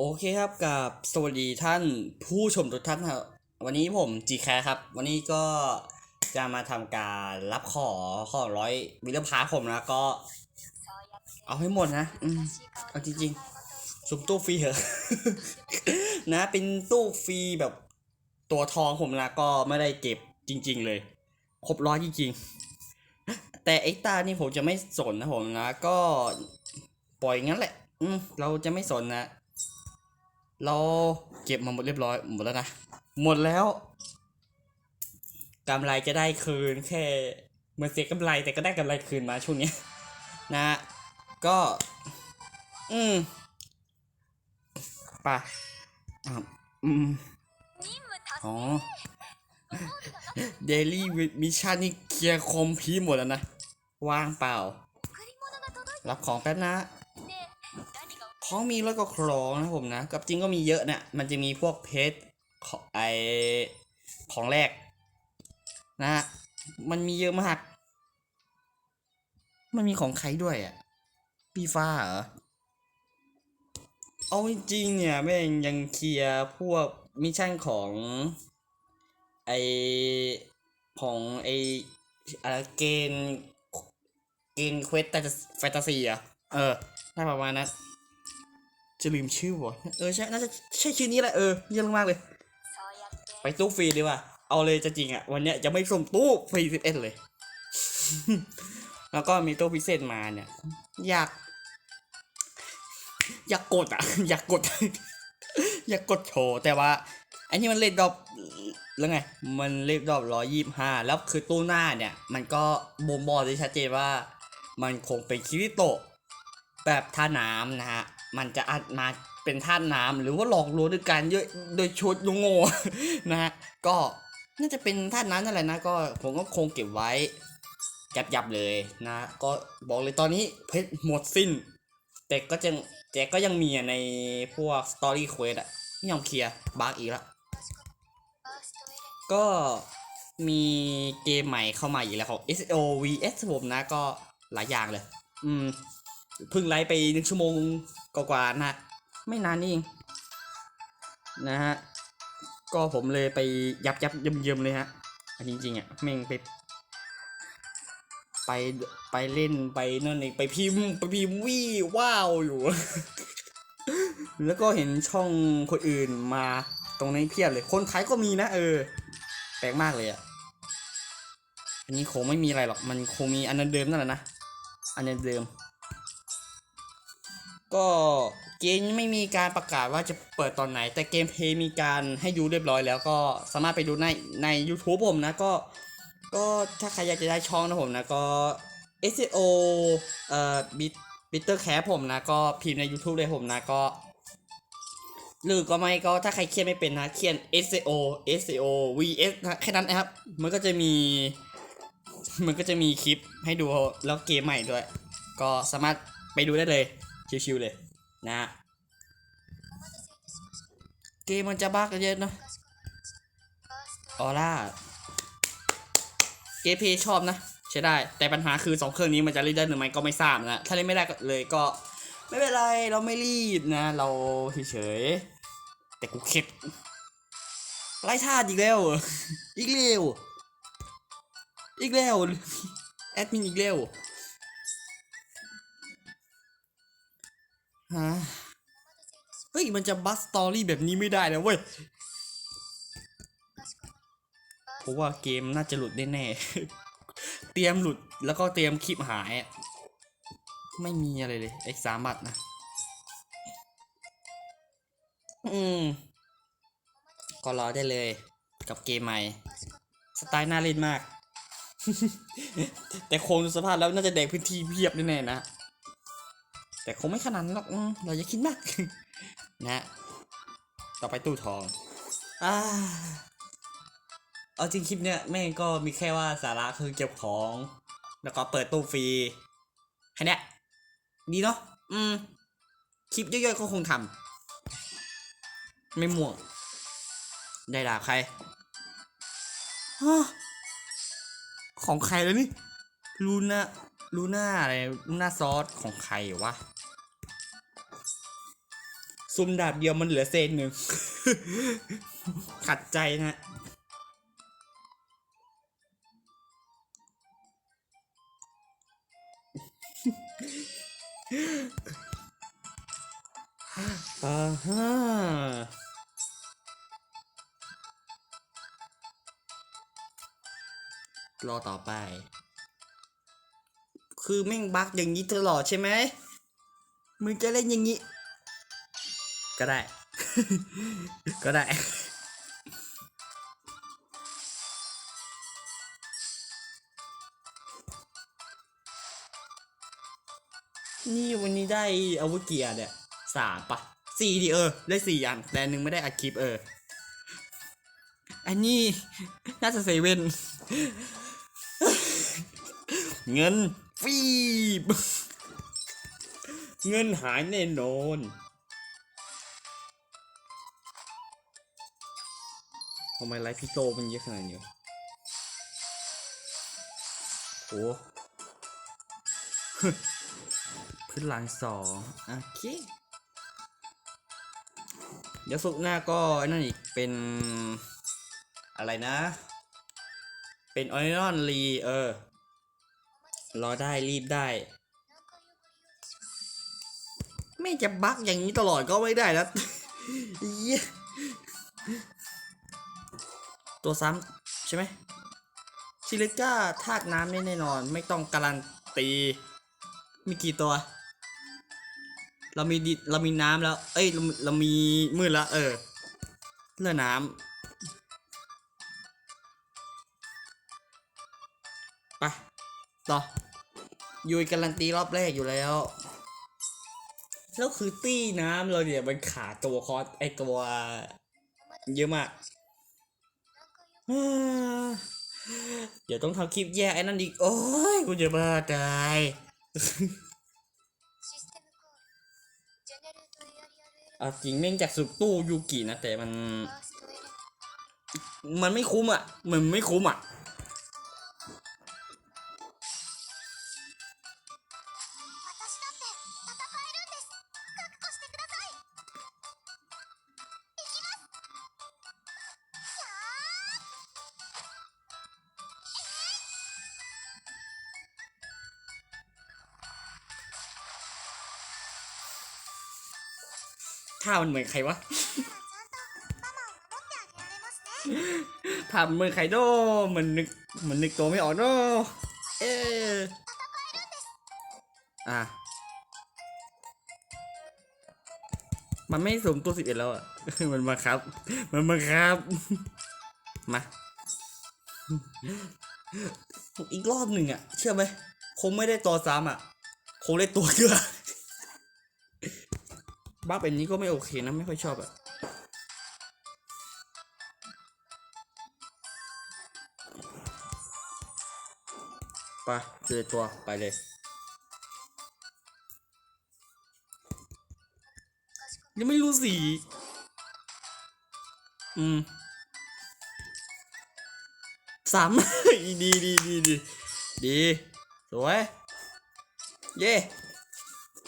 โอเคครับกับสวัสดีท่านผู้ชมทุกท่านครับ วันนี้ผมจีแคครับ วันนี้ก็จะมาทำการรับขอขอร้อยวิลเลพาร์ทผมนะก็ เอาให้หมดนะอืเอาจริงๆสุ่มตู้ฟรีเหรอ นะเป็นตู้ฟรีแบบตัวทองผมนะก็ไม่ได้เก็บจริง ๆ เลย ครบร้อยจริงๆ แต่ไอ้ตานี่ผมจะไม่สนนะผมนะ ก็ปล่อยงั้นแหละ อืมเราจะไม่สนนะ เราเก็บมาหมดเรียบร้อยหมดแล้วนะ หมดแล้วกำไรจะได้คืนแค่เหมือนเสียกำไรแต่ก็ได้กำไรคืนมาช่วงเนี้ยนะก็ อืมไป่ะอ่าอืมอ๋อเดลี่มิชชั่นนี่เคลียร์คอมพีร์หมดแล้วนะ ว่างเปล่า รับของแป๊บนะ ของมีร้อยกว่าครองนะผมนะ กับจริงก็มีเยอะนะ มันจะมีพวกเพชรของไอของแรก นะฮะมันมีเยอะมาก มันมีของใครด้วยอะพี่ฟ้าเหรอ เอาจริงเนี่ยแม่งยังเคลียร์พวกมิชชั่นของไอของไออะไรเกณฑ์เกณฑ์เควสแฟนตาซีอะ เออ ได้ประมาณนั้น จะลืมชื่อวะเออใช่ น่าจะใช่ชื่อนี้แหละ เออเยี่ยมมากเลย ไปตู้ฟรีดีกว่า เอาเลยจะจริงอะ วันเนี้ยจะไม่ส่งตู้ฟรีสิบเอ็ดเลย แล้วก็มีตู้พิเศษมาเนี่ย อยาก อยากกดอะ อยากกด อยากกดโชว์แต่ว่าอันนี้มันเลขดอบแล้วไง มันเลขดอบร้อยยี่ห้าแล้วคือตู้หน้าเนี่ย มันก็บ่งบอกได้ชัดเจนว่า มันคงเป็นคิริโตะแบบท่าน้ำนะฮะ มันจะอาจมาเป็นท่าน้ำหรือว่าหลอกลวงด้วยการเยอะโดยชุดยงโง่นะฮะก็น่าจะเป็นท่าน้ำนั่นแหละนะก็ผมก็คงเก็บไว้ยับยับเลยนะ ก็บอกเลยตอนนี้เพชรหมดสิ้น แต่ก็จะแต่ก็ยังมีในพวกสตอรี่เควสอะไม่ยอมเคลียร์บักอีกละก็มีเกมใหม่เข้ามาอีกแล้วของ SO vs ผมนะก็หลายอย่างเลย อืมเพิ่งไลฟ์ไปหนึ่งชั่วโมง กว่าๆนะฮะไม่นานนี่เองนะฮะก็ผมเลยไปยับยับเยิมเยิมๆเลยฮะอันจริงๆอะแม่งไปไปไปเล่นไปนั่นเองไปพิมพ์ไปพิมพ์วี่ว้าวอยู่ แล้วก็เห็นช่องคนอื่นมาตรงนี้เพียบเลย คนไทยก็มีนะเออ แปลกมากเลยอะ อันนี้คงไม่มีอะไรหรอก มันคงมีอันนั้นเดิมนั่นแหละนะ อันนั้นเดิม ก็เกมไม่มีการประกาศว่าจะเปิดตอนไหน แต่เกมเพย์มีการให้ดูเรียบร้อยแล้วก็สามารถไปดูในใน YouTube ผมนะก็ก็ถ้าใครอยากจะได้ช่องนะผมนะก็ SEO เอ่อบิบิตเตอร์แคปผมนะก็พิมพ์ใน YouTube เลยผมนะก็หรือก็ไม่ก็ถ้าใครเขียนไม่เป็นนะเขียน SEO SEO VS นะแค่นั้นนะครับ มันก็จะมี มันก็จะมีคลิปให้ดูแล้วเกมใหม่ด้วย ก็สามารถไปดูได้เลย ชิวๆเลยนะฮะเกมมันจะบักกันเยอะเนอะออร่าเกมเพย์ชอบนะ ใช้ได้ แต่ปัญหาคือ 2 เครื่องนี้มันจะเล่นได้หรือไม่ก็ไม่ทราบนะ ถ้าเล่นไม่ได้เลยก็ ไม่เป็นไร เราไม่รีบนะ เราเฉยๆแต่กูเข็ดไล่ท่าอีกแล้ว อีกแล้วอีกแล้วแอดมินอีกแล้ว ฮะเฮ้ยมันจะบัสตอรี่แบบนี้ไม่ได้นะเว้ยเพราะว่าเกมน่าจะหลุดแน่ๆเตรียมหลุดแล้วก็เตรียมคลิปหายไม่มีอะไรเลยไอ้สามบัตรนะ อืม ก็รอได้เลยกับเกมใหม่ สไตล์น่าเล่นมาก แต่โคงสภาพแล้วน่าจะแดกพื้นที่เพียบแน่ๆนะ แต่คงไม่ขนาดนั้นหรอกเราอย่าคิดมาก นะ ต่อไปตู้ทองอ่าเอาจริงคลิปเนี้ยแม่งก็มีแค่ว่าสาระคือเก็บของ แล้วก็เปิดตู้ฟรีแค่นี้ดีเนาะอืม คลิปย่อยๆก็คงทำไม่ม่วง ได้ด่าใครของใครแล้วนี่ลูน่า ลูน่าอะไรลูน่าซอสของใครวะซุ่มดาบเดียวมันเหลือเศษหนึ่ง ขัดใจนะอ่าฮะรอต่อไป คือแม่งบักอย่างนี้ตลอดใช่ไหมมึงจะเล่นอย่างนี้ ก็ได้ ก็ได้ นี่วันนี้ได้อาวุธเกียร์เนี่ยสามปะสี่ดิเออ ได้สี่อัน แต่หนึ่งไม่ได้อัดคลิปเออ อันนี้น่าจะเซเว่นเงิน ฟีบเงินหายแน่นอนทำไมไลฟ์พี่โตมันเยอะขนาดนี้โอ้พื้นหลังสองโอเค เดี๋ยวสุกหน้าก็ไอ้นั่นอีกเป็นอะไรนะ เป็นออริจินอลรีเออ รอได้รีบได้ ไม่จะบักอย่างนี้ตลอดก็ไม่ได้แล้วตัวซ้ำใช่ไหมชิลิก้าธาตุน้ำแน่นอน ไม่ต้องการันตี มีกี่ตัว เรามีดิเรามีน้ำแล้ว เอ้ยเราเรามีมืดแล้วเออเลือน้ำไปต่อ ยุยการันตีรอบแรกอยู่แล้ว แล้วคือตี้น้ำเราเนี่ยมันขาดตัวคอสไอตัว เยอะมากเดี๋ยวต้องทำคลิปแย่ไอ้นั่นอีก โอ้ยกูจะบ้าตายเอาจริงแม่งจากสุดตู้ยูกินะแต่มัน มันไม่คุ้มอะ มันไม่คุ้มอะ ท่ามันเหมือนใครวะทำเหมือนใครโดเหมือนนึกหมืนนึกตัวไม่ออกโดเอออะมันไม่สมตัวสิบเอ็ดแล้วอะ มันมาครับ มันมาครับ มา อีกรอบหนึ่งอะ เชื่อไหม คงไม่ได้ตัวซ้ำอะ คงได้ตัวเกือ บ้าเป็นนี้ก็ไม่โอเคนะ ไม่ค่อยชอบอะไปเจอตัวไปเลย ยังไม่รู้สีอืมสามดีดีดีดีดีสวย เย่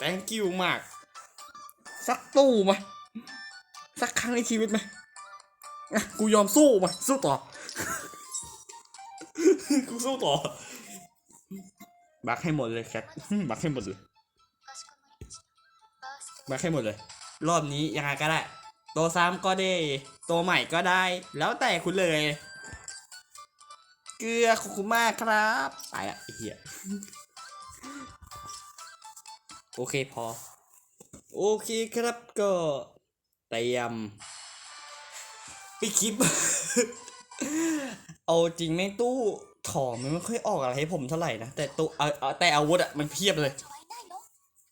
thank you มาก สักตู้มาสักครั้งในชีวิตไหมกูยอมสู้มาสู้ต่อ กูสู้ต่อ บักให้หมดเลยครับบักให้หมดเลยบักให้หมดเลย รอบนี้ยังไงก็ได้ ตัวซ้ำก็ได้ ตัวใหม่ก็ได้ แล้วแต่คุณเลย เกลือขอบคุณมากครับ ไปละเฮียโอเคพอ โอเคครับก็เตรียมปิดคลิป เอาจริงแม่งตู้ถอมันไม่ค่อยออกอะไรให้ผมเท่าไหร่นะ แต่ตู้เอวแต่อาวุธอะมันเพียบเลย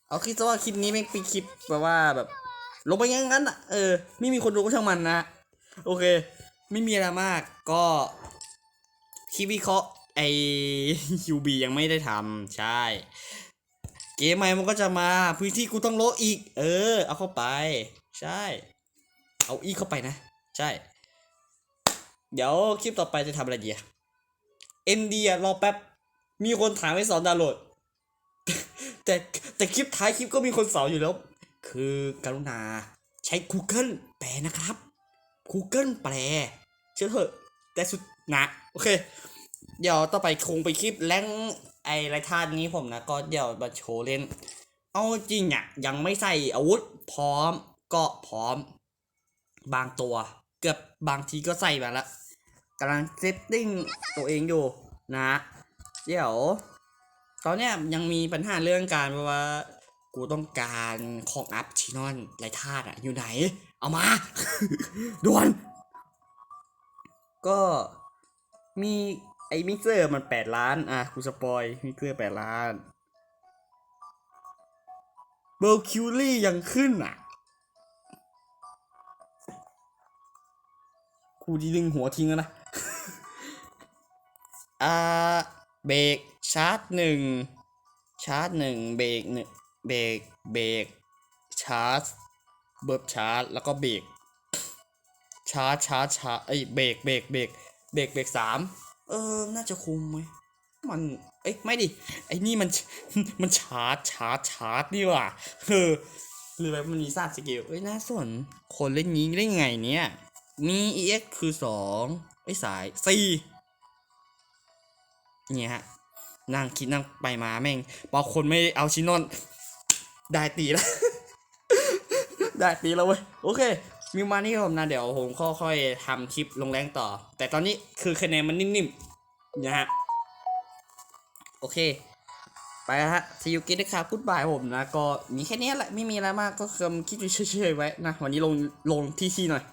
เอาคิดซะว่าคลิปนี้แม่งเป็นคลิปแบบว่าแบบ ลงไปงั้นงั้นอะเออไม่มีคนดูก็ช่างมันนะ โอเค ไม่มีอะไรมากก็คลิปวิเคราะห์ไอยูบียังไม่ได้ทำใช่ เกมใหม่มันก็จะมาพื้นที่กูต้องโลอีก เออ เอาเข้าไป ใช่ เอาอีกเข้าไปนะ ใช่ เดี๋ยวคลิปต่อไปจะทำอะไรดีเอ็มดีอะรอแป๊บ มีคนถามให้สอนดาวน์โหลด แต่แต่คลิปท้ายคลิปก็มีคนสอนอยู่แล้ว คือกรุณาใช้ Google แปลนะครับ Google แปล เชื่อเถอะแต่สุดนะ โอเค เดี๋ยวต่อไปคงไปคลิปแรง ไอไรท่านี้ผมนะก็เดี๋ยวมาโชว์เล่น เอาจริงอะยังไม่ใส่อาวุธพร้อมก็พร้อม บางตัว เกือบบางทีก็ใส่มาแล้วกำลังเซตติ้งตัวเองอยู่นะเดี๋ยว ตอนเนี้ยยังมีปัญหาเรื่องการว่า กูต้องการของอัพชินอนไรธาตุอะอยู่ไหน เอามาด่วนก็มี ไอ้มิกเซอร์มันแปดล้าน อะกูสปอยมิกเซอร์แปดล้านเบลคิวลี่ยังขึ้นอะ กูดีดึงหัวทิ้งแล้วนะ อ่า เบรกชาร์จหนึ่ง ชาร์จหนึ่งเบรกหนึ่งเบรกเบรกชาร์จ เบิร์บชาร์จ แล้วก็เบรกชาร์จชาร์จชาร์จเอ้ยเบรกเบรกเบรกเบรกเบรกสาม เออ น่าจะคุมไหมมันเอ้ยไม่ดิ ไอ้นี่มัน มันชาร์จ ชาร์จ ชาร์จนี่ว่าเออหรือแบบมันมีซาดสกิลเอ้ย น่าสน คนเล่นนี้ได้ไงเนี่ย มี EX คือสองไอ้ยสายสี่เนี่ยฮะ นั่งคิดนั่งไปมาแม่งบางคนไม่เอาชินอน ได้ตีแล้ว ได้ตีแล้วเว้ย โอเค มีมานี่ผมนะเดี๋ยวผมค่อยๆทำคลิปลงแรงต่อ แต่ตอนนี้คือคะแนนมันนิ่มๆนะฮะโอเค ไปแล้วฮะซียูกินะครับพูดบายผมนะ ก็มีแค่นี้แหละไม่มีอะไรมากก็คำคิดเฉยๆไว้นะ วันนี้ลงลงที่ที่หน่อย